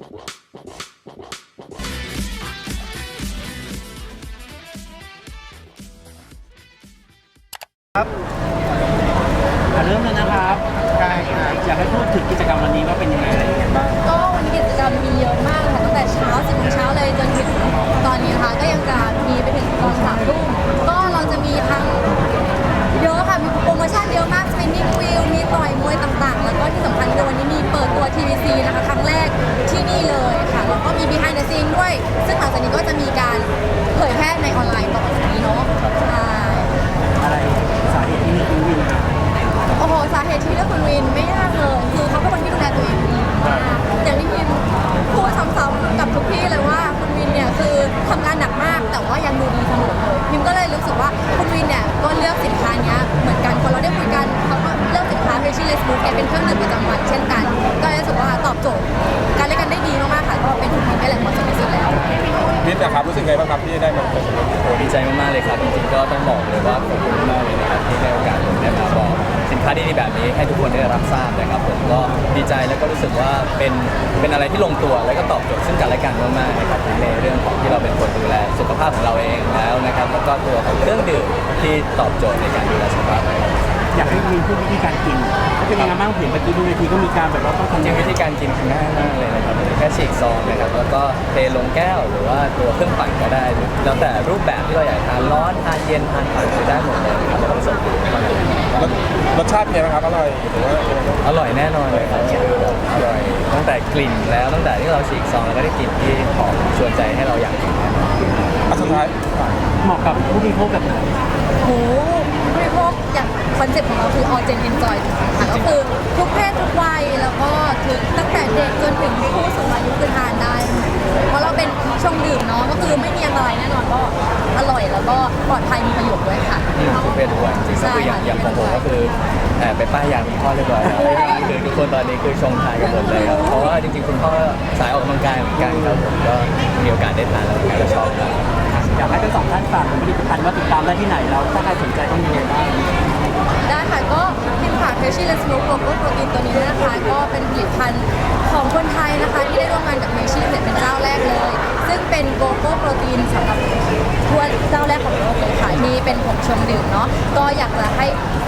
อะเริ่มเลยนะครับกายครับอยากให้พูดถึงกิจกรรมวันนี้ว่าเป็นยังไงอะไรยังไงบ้าง ก็วันนี้กิจกรรมมีเยอะมากเลยค่ะตั้งแต่เช้าสิบโมงเช้าเลยจนถึงตอนนี้นะคะก็ยังจะ ครับที่ได้มาเป็นส่วนหนึ่งโอ้ดีใจมากๆเลยครับ จริงๆก็ต้องบอกเลยว่าขอบคุณมากเลยนะครับที่ได้โอกาสผมได้มาบอกสินค้าดีๆแบบนี้ให้ทุกคนได้รับทราบนะครับผมก็ดีใจแล้วก็รู้สึกว่าเป็นเป็นอะไรที่ลงตัวแล้วก็ตอบโจทย์ซึ่งกันและกันมากๆนะครับในเรื่องของที่เราเป็นคนดูแลสุขภาพของเราเองแล้วนะครับแล้วก็ตัวของเครื่องดื่มที่ตอบโจทย์ในการดูแลสุขภาพ อยากให้วินพูดวิธีการกินเป็นยังไงบ้างเห็นเมื่อกี้บนเวทีก็มีการแบบว่าต้องจทำริงๆวิธีการกินคือง่ายมากเลยนะครับแค่ฉีกซองนะครับแล้วก็เทลงแก้วหรือว่าตัวเครื่องปั่นก็ได้แล้วแต่รูปแบบที่เราอยากทานร้อนทานเย็นทานปั่นคือได้หมดเลยนะครับแล้วก็ผสมมันรสรสชาติเป็นไงบ้างครับอร่อยหรือว่ายังไงบ้างอร่อยแน่นอนเลยครับคือแบบอร่อยตั้งแต่กลิ่นแล้วตั้งแต่ที่เราฉีกซองแล้วก็ได้กลิ่นที่หอมชวนใจให้เราอยากกินแน่นอนอะสุดท้ายเหมาะกับผู้บริโภคแบบไหนโหบริโภค อย่างคอนเซ็ปต์ของเราคือ all gen enjoy ค่ะก็คือทุกเพศทุกวัยแล้วก็ถึงตั้งแต่เด็กจนถึงผู้สูงอายุคือทานได้ เพราะเราเป็นชงดื่มเนาะก็คือไม่มีอันตรายแน่นอนก็อร่อยแล้วก็ปลอดภัยมีประโยชน์ด้วยค่ะอืมทุกเพศทุกวัยจริงๆก็คืออย่างอย่างของผมก็คือแอบไปป้ายยาคุณพ่อเรียบร้อยแล้วคือทุกคนตอนนี้คือชงทานกันหมดเลยครับเพราะว่าจริงๆคุณพ่อสายออกกำลังกายเหมือนกันครับผมก็มีโอกาสได้ทานแล้วก็ชอบมากอยากให้ ทั้งสองท่านฝากผลิตภัณฑ์ว่าติดตามได้ที่ไหนแล้วถ้าใครสนใจต้องยังไงบ้างได้ค่ะก็พิมพ์ฝากเฟชชี่เละสโลโกโก้โปรตีนตัวนี้นะคะก็เป็นผลิตภัณฑ์ของคนไทยนะคะ ที่ได้ร่วมงานกับเฟชชี่เป็นเจ้าแรกเลย ซึ่งเป็นโกโก้โปรตีนสำหรับทั่วเจ้าแรกของโลกเลยค่ะที่เป็นผงชงดื่มเนาะก็อยากจะให้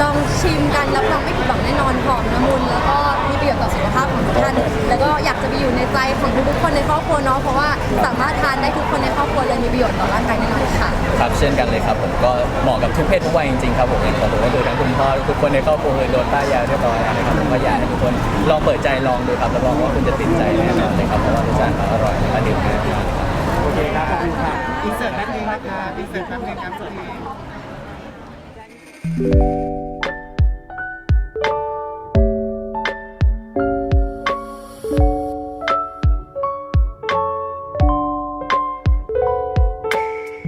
ลองชิมกันรับรองไม่ผิดหวังแน่นอนหอมละมุนแล้วก็มีประโยชน์ต่อสุขภาพของทุกท่านแล้วก็อยากจะไปอยู่ในใจของทุกๆคนในครอบครัวเนาะเพราะว่า สามารถทานได้ทุกคนในครอบครัวเลยมีประโยชน์ต่อร่างกายแน่นอนค่ะ ครับเช่นกันเลยครับผมก็เหมาะกับทุกเพศทุกวัยจริงๆครับผมอย่างของผมก็คือทั้งคุณพ่อทุกคนในครอบครัวเลยโดนป้ายยาเรียบร้อยแล้วนะครับผมก็อยากให้ทุกคนลองเปิดใจลองดูครับรับรองว่าคุณจะติดใจแน่นอนเลยครับเพราะว่ารสชาติเขาอร่อยและก็ดื่มง่ายมากครับโอเคครับขอบคุณครับอินเสิร์ตแป๊บนึงนะคะอินเสิร์ตแป๊บนึงครับสุด